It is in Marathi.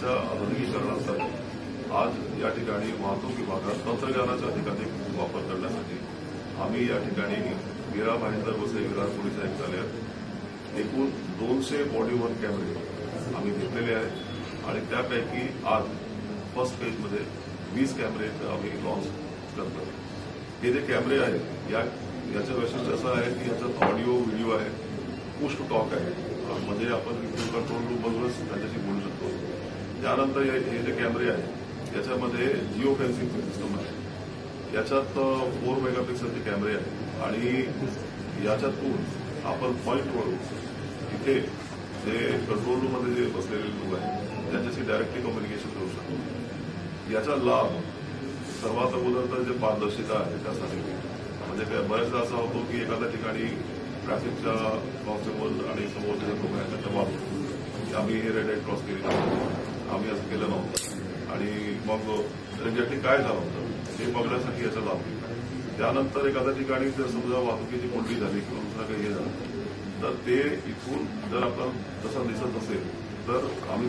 कार्यातील आधुनिकीकरणासाठी आज या ठिकाणी वाहतूक विभागात तंत्रज्ञानाचा अधिकाधिक वापर करण्यासाठी आम्ही या ठिकाणी मीरा महेंद्र भोसले विरार पोलीस आयुक्तालयात एकूण दोनशे बॉडी वन कॅमेरे आम्ही घेतलेले आहेत. आणि त्यापैकी आज फर्स्ट फेजमध्ये वीस कॅमेरे आम्ही लॉन्च करतो हे जे कॅमेरे आहेत या याचं वैशिष्ट्य असं आहे की याच्यात ऑडिओ व्हिडिओ आहे. पुष्ट टॉक आहे. म्हणजे आपण कंट्रोल कंट्रोल बघूनच त्यांच्याशी बोलू शकतो. त्यानंतर हे हे जे कॅमेरे आहेत याच्यामध्ये जिओ फेन्सिंग सिस्टम आहे. याच्यात फोर मेगापिक्सलचे कॅमेरे आहेत. आणि याच्यातून आपण पॉईंटवरून इथे जे कंट्रोल रूममध्ये जे बसलेले लोक आहेत त्यांच्याशी डायरेक्टली कम्युनिकेशन करू शकतो. याचा लाभ सर्वात अगोदर तर जे पारदर्शिता आहे त्यासाठी. म्हणजे काय बऱ्याचदा असा होतो की एखाद्या ठिकाणी ट्रॅफिकच्या कॉन्स्टेबल आणि समोरचे जे लोक आहेत त्यांच्या बाबतीत आम्ही हे रेड लाइट क्रॉस केली केलं नव्हतं. आणि मग त्यांच्यासाठी काय झालं होतं? हे बघण्यासाठी याचा लाभ घेतला. त्यानंतर एखाद्या ठिकाणी जर समजा वाहतुकीची कोंडी झाली किंवा दुसरं काही हे झालं. तर ते इथून जर आपण जसं दिसत असेल तर आम्ही